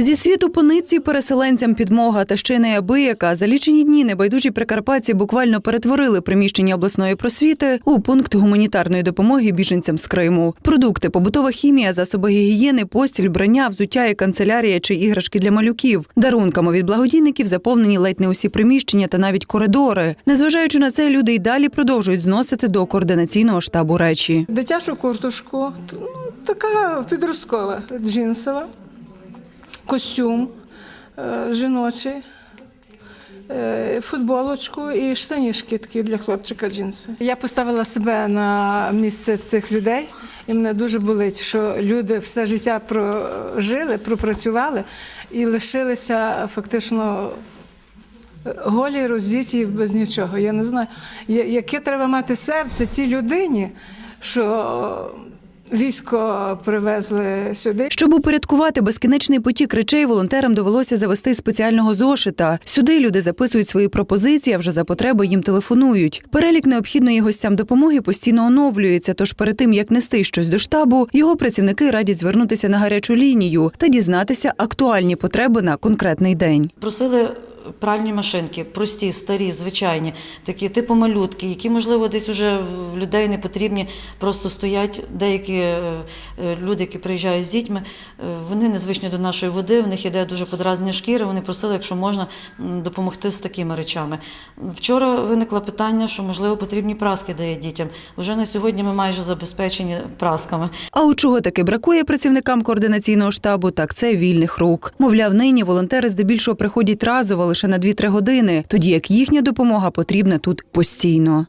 Зі світу по нитці переселенцям підмога та ще й неабияка за лічені дні небайдужі прикарпатці буквально перетворили приміщення обласної просвіти у пункт гуманітарної допомоги біженцям з Криму. Продукти, побутова хімія, засоби гігієни, постіль, брання, взуття і канцелярія чи іграшки для малюків. Дарунками від благодійників заповнені ледь не усі приміщення та навіть коридори. Незважаючи на це, люди й далі продовжують зносити до координаційного штабу речі. Дитячу курточку, ну, така підросткова, джинсова, костюм е, жіночий, е, футболочку і штанішки такі для хлопчика джинси. Я поставила себе на місце цих людей, і мене дуже болить, що люди все життя прожили, пропрацювали і лишилися фактично голі, роздіті без нічого. Я не знаю, яке треба мати серце тій людині, що військо привезли сюди. Щоб упорядкувати безкінечний потік речей, волонтерам довелося завести спеціального зошита. Сюди люди записують свої пропозиції, а вже за потреби їм телефонують. Перелік необхідної гостям допомоги постійно оновлюється. Тож перед тим як нести щось до штабу, його працівники радять звернутися на гарячу лінію та дізнатися актуальні потреби на конкретний день. Просили пральні машинки, прості, старі, звичайні, такі типу малютки, які, можливо, десь уже в людей не потрібні, просто стоять деякі е, е, люди, які приїжджають з дітьми, е, вони незвичні до нашої води, в них іде дуже подразнення шкіри, вони просили, якщо можна, допомогти з такими речами. Вчора виникло питання, що, можливо, потрібні праски дає дітям. Вже на сьогодні ми майже забезпечені прасками. А у чого таки бракує працівникам координаційного штабу, так це вільних рук. Мовляв, нині волонтери здебільшого приходять разово лише на 2-3 години, тоді як їхня допомога потрібна тут постійно.